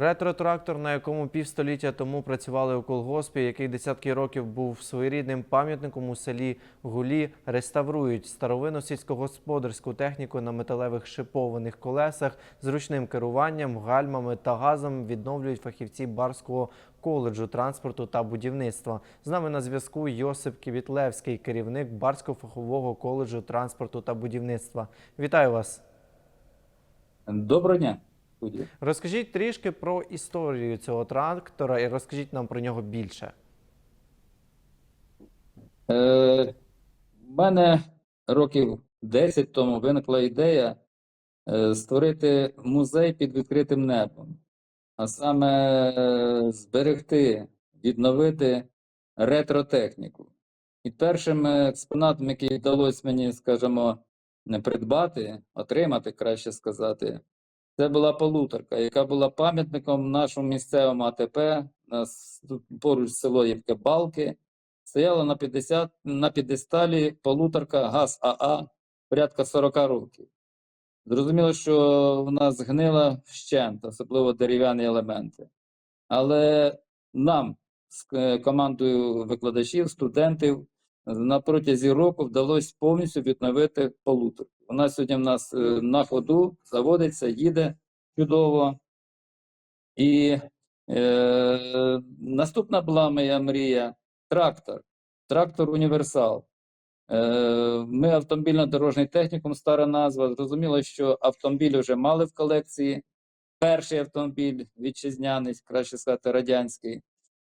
Ретро-трактор, на якому півстоліття тому працювали у колгоспі, який десятки років був своєрідним пам'ятником у селі Гулі, реставрують старовинну сільськогосподарську техніку на металевих шипованих колесах з ручним керуванням, гальмами та газом відновлюють фахівці Барського коледжу транспорту та будівництва. З нами на зв'язку Йосип Квітлевський, керівник Барського фахового коледжу транспорту та будівництва. Вітаю вас! Доброго дня, студія. Розкажіть трішки про історію цього трактора і розкажіть нам про нього більше. Е, в мене років 10 тому виникла ідея е, створити музей під відкритим небом, а саме е, зберегти, відновити ретро-техніку. І першим експонатом, який вдалося мені, скажімо, не придбати, отримати, краще сказати, це була полуторка, яка була пам'ятником нашому місцевому АТП. Нас тут поруч село є таке Балки. Стояла на 50, на підесталі полуторка ГАЗ АА порядка 40 років. Зрозуміло, що вона згнила вщент, особливо дерев'яні елементи. Але нам з е, командою викладачів, студентів на протязі року вдалося повністю відновити полуторку. Вона сьогодні в нас е, на ходу заводиться, їде чудово. І е, наступна була моя мрія трактор. Трактор універсал. Е, Ми автомобільно-дорожній технікум, стара назва. Зрозуміло, що автомобілі вже мали в колекції. Перший автомобіль вітчизняний, краще сказати, радянський.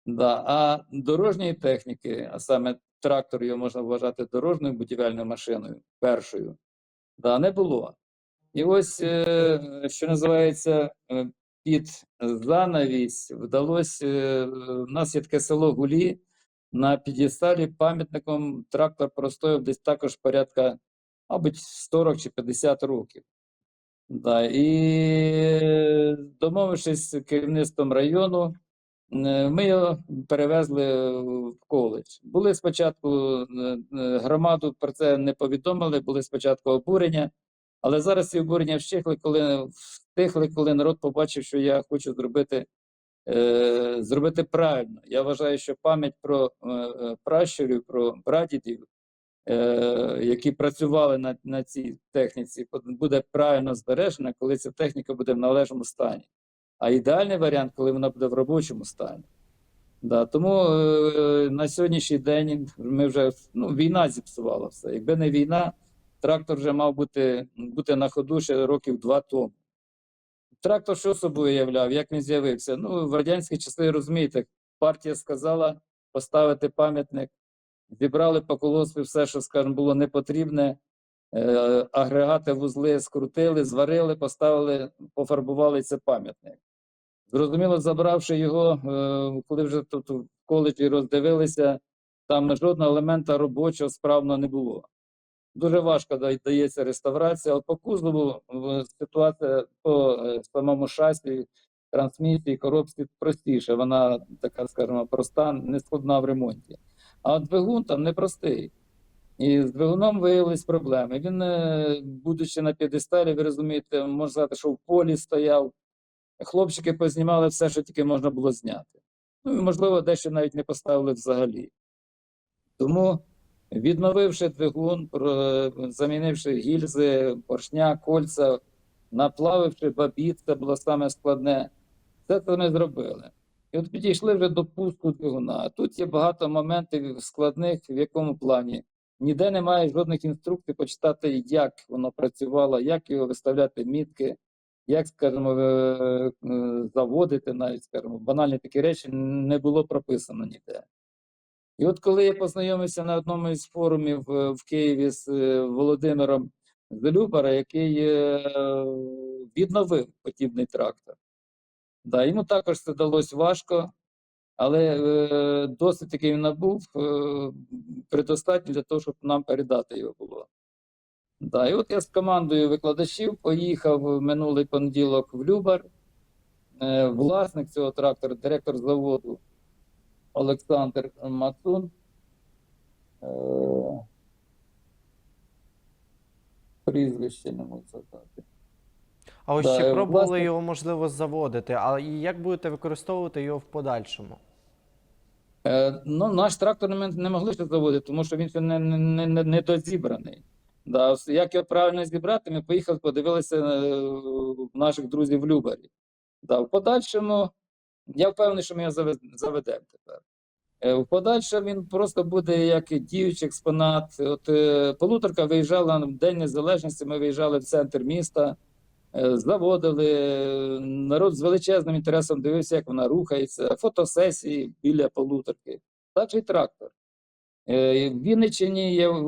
Да. А дорожньої техніки, а саме трактор його можна вважати дорожньою будівельною машиною, першою, да, не було. І ось, е, що називається, е, під занавість вдалося. е, У нас є таке село Гулі на під'їсталі пам'ятником трактор простояв десь також порядка, мабуть, 40 чи 50 років. Да, і домовившись з керівництвом району, е, ми його перевезли в коледж. Були спочатку е, е, громаду про це не повідомили, були спочатку обурення, але зараз ці обурення вщихли, коли встихли, коли народ побачив, що я хочу зробити, е, зробити правильно. Я вважаю, що пам'ять про е, е, пращурів, про прадідів, е, які працювали на, на цій техніці, буде правильно збережена, коли ця техніка буде в належному стані. А ідеальний варіант, коли вона буде в робочому стані. Да, тому е, на сьогоднішній день ми вже ну, війна зіпсувала все. Якби не війна, трактор вже мав бути, бути на ходу ще років два тому. Трактор що собою являв, як він з'явився? Ну, в радянські часи, розумієте, партія сказала поставити пам'ятник, зібрали по колоспі все, що, скажімо, було непотрібне, е, агрегати вузли скрутили, зварили, поставили, пофарбували це пам'ятник. Зрозуміло, забравши його, е, коли вже тут в коледжі роздивилися, там жодного елемента робочого справно не було. Дуже важко дається реставрація. От по кузову ситуація по е, самому шасі, трансмісії, коробці простіше. Вона така, скажімо, проста, не складна в ремонті. А от двигун там непростий. І з двигуном виявились проблеми. Він, е, будучи на п'єдесталі, ви розумієте, можна сказати, що в полі стояв. Хлопчики познімали все, що тільки можна було зняти. Ну і, можливо, дещо навіть не поставили взагалі. Тому, відновивши двигун, замінивши гільзи, поршня, кольця, наплавивши бабіт, це було саме складне, це вони зробили. І от підійшли вже до пуску двигуна. А тут є багато моментів складних, в якому плані. Ніде немає жодних інструкцій почитати, як воно працювало, як його виставляти мітки, як, скажімо, е, е, заводити навіть, скажімо, банальні такі речі не було прописано ніде. І от коли я познайомився на одному із форумів е, в Києві з Володимиром Зелюбара, який відновив подібний трактор. Да, йому також це далося важко, але е, досить який він набув, е, для того, щоб нам передати його було. Да, і от я з командою викладачів поїхав в минулий понеділок в Любар. Е, власник цього трактора, директор заводу Олександр Мацун. Е, прізвище не можу згадати. А ось Да, чи е, пробували власне- його можливо заводити? А як будете використовувати його в подальшому? Е, ну, наш трактор не могли ще заводити, тому що він ще не, не, не, не дозібраний. Да, як його правильно зібрати, ми поїхали, подивилися е, наших друзів в Любарі. Да, в подальшому, я впевнений, що ми його заведемо тепер. Е, В подальшому він просто буде як діючий експонат. От е, полуторка виїжджала в День Незалежності, ми виїжджали в центр міста, заводили. Народ з величезним інтересом дивився, як вона рухається, фотосесії біля полуторки. Так і трактор. Е, В Вінниччині є, е,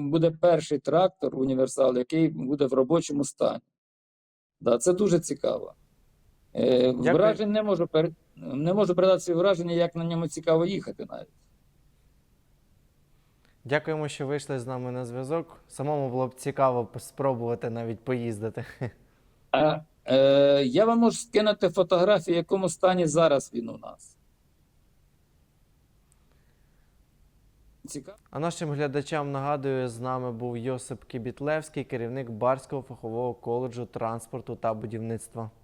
буде перший трактор універсал, який буде в робочому стані. Да, це дуже цікаво. Е, Дякую. Вражень не можу, не можу передати свої враження, як на ньому цікаво їхати навіть. Дякуємо, що вийшли з нами на зв'язок. Самому було б цікаво спробувати навіть поїздити. А, е, я вам можу скинути фотографії, в якому стані зараз він у нас. А нашим глядачам нагадую, з нами був Йосип Кібітлевський, керівник Барського фахового коледжу транспорту та будівництва.